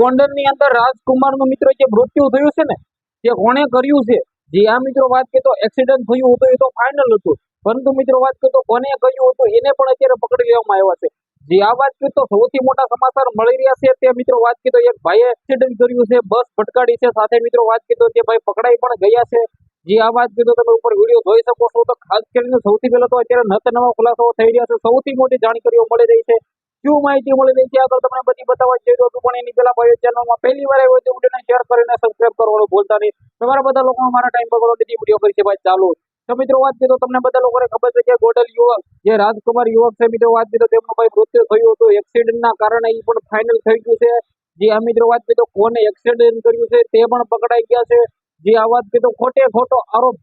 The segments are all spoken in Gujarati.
ગોંડલની અંદર રાજકુમારનું મિત્રો જે મૃત્યુ થયું છે ને તે કોણે કર્યું છે, જે આ મિત્રો વાત તો એક્સિડન્ટ થયું હતું, એ તો ફાઇનલ હતું. પરંતુ મિત્રો વાત કરતો તો કોને કર્યું હતું, એને પણ અત્યારે પકડી લેવામાં આવ્યા છે. જે આ વાત તો સૌથી મોટા સમાચાર મળી રહ્યા છે, તે મિત્રો વાત તો એક ભાઈએ એક્સિડન્ટ કર્યું છે, બસ ફટકાડી છે, સાથે મિત્રો વાત તે ભાઈ પકડાઈ પણ ગયા છે. જે આ વાત કીધો તમે ઉપર વીડિયો જોઈ શકો છો, તો ખાસ કરીને સૌથી પહેલા તો અત્યારે નત નવા ખુલાસાઓ થઈ રહ્યા છે, સૌથી મોટી જાણકારીઓ મળી રહી છે. શું માહિતી મળી રહી છે આગળ તમને બધી બતાવવા જઈ રહ્યો છું, પણ એની પહેલા ભાઈ ચેનલમાં પહેલી વાર આવ્યો તો વિડીયોને શેર કરીને સબસ્ક્રાઇબ કરવાનું ભૂલતા નહીં. તમારા બધા લોકો મારા ટાઈમ બગડો નથી વીડિયો કરી છે, ભાઈ, ચાલુ. તો મિત્રો, વાત કરીએ તો તમને બધા લોકોને ખબર છે કે ગોડલ યુવક, જે રાજકુમાર યુવક છે, મિત્રો, વાત કરીએ તો તેમનું ભાઈ મૃત્યુ થયું હતું એક્સિડન્ટના કારણે એ પણ ફાઇનલ થઈ ગયું છે. જે આ મિત્રો, વાત કરીએ તો કોને એક્સિડન્ટ કર્યું છે, તે પણ પકડાઈ ગયા છે. જે આ વાત કરીએ ખોટે ખોટો આરોપ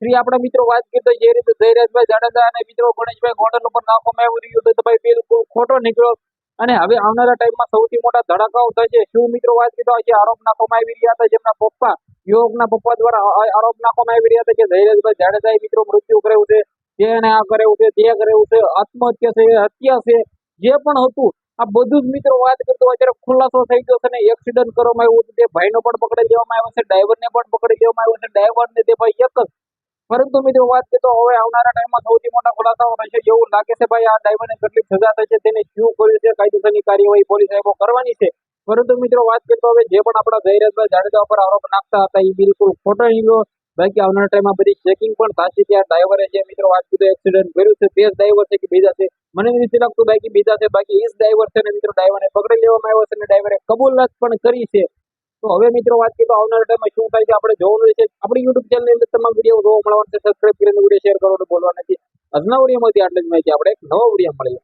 શ્રી આપણા મિત્રો, વાત કરતા જે રીતે ધૈર્યભાઈ જાડેજા અને મિત્રો ગણેશભાઈ ગોંડલ ઉપર નાખવામાં આવી રહ્યું તો ભાઈ બિલકુલ ખોટો નીકળ્યો. અને હવે આવનારા ટાઈમમાં સૌથી મોટા ધડાકાઓ થશે. શું મિત્રો વાત કરતા આજે આરોપ નાખવામાં આવી રહ્યા હતા, જેમના પપ્પા, યુવકના પપ્પા દ્વારા આરોપ નાખવામાં આવી રહ્યા હતા કે ધૈર્યભાઈ જાડેજાએ મિત્રો મૃત્યુ કર્યું છે તેને આ કર્યું છે તે કરેવું છે, આત્મહત્યા છે હત્યા છે, જે પણ હતું. આ બધું જ મિત્રો વાત કરતો અત્યારે ખુલાસો થઈ ગયો છે ને એક્સિડન્ટ કરવામાં આવ્યું હતું તે ભાઈનો પણ પકડી લેવામાં આવ્યો છે ડ્રાઈવરને પણ પકડી લેવામાં આવ્યો છે ડ્રાઈવરને તે ભાઈ એક જ પરંતુ મિત્રો વાત કે તો હવે આવનારા ટાઈમમાં સૌથી મોટા ખુલાસાઓ થશે એવું લાગે છે ભાઈ આ ડાયમંડ કેટલી સજા થશે, તેને શું કર્યું છે, કાયદેસરની કાર્યવાહી પોલીસ સાહેબો કરવાની છે? પરંતુ મિત્રો વાત કરતો હવે જે પણ આપણા જયરાજભાઈ જાડેજા ઉપર આરોપ નાખતા હતા, એ બિલકુલ ખોટો નીકળ્યો બાકી આવનારા ટાઈમમાં બધી ચેકિંગ પણ થશે ત્યાં ડ્રાઈવરે જે મિત્રો વાત કીધું એક્સિડન્ટ કર્યું છે, તે જ ડ્રાઈવર છે કે બીજા છે? મને નથી લાગતું બાકી બીજા છે, બાકી એ જ ડ્રાઈવર છે ને મિત્રો ડ્રાઈવરને પકડી લેવામાં આવ્યો છે અને ડ્રાઈવરે કબૂલાત પણ કરી છે. તો હવે મિત્રો વાત કરીએ તો આવનારા ટાઈમમાં શું થાય છે, આપણે જોવાનું છે આપણી યુટ્યુબ તમામ વીડિયો જોવા મળવાના છે સબસ્ક્રાઈબ કરીને વીડિયો શેર કરવાનું બોલવા નથી. આજના વિડીયોમાંથી આટલી જ. માહિતી આપણે નવા વીડિયો મળીએ.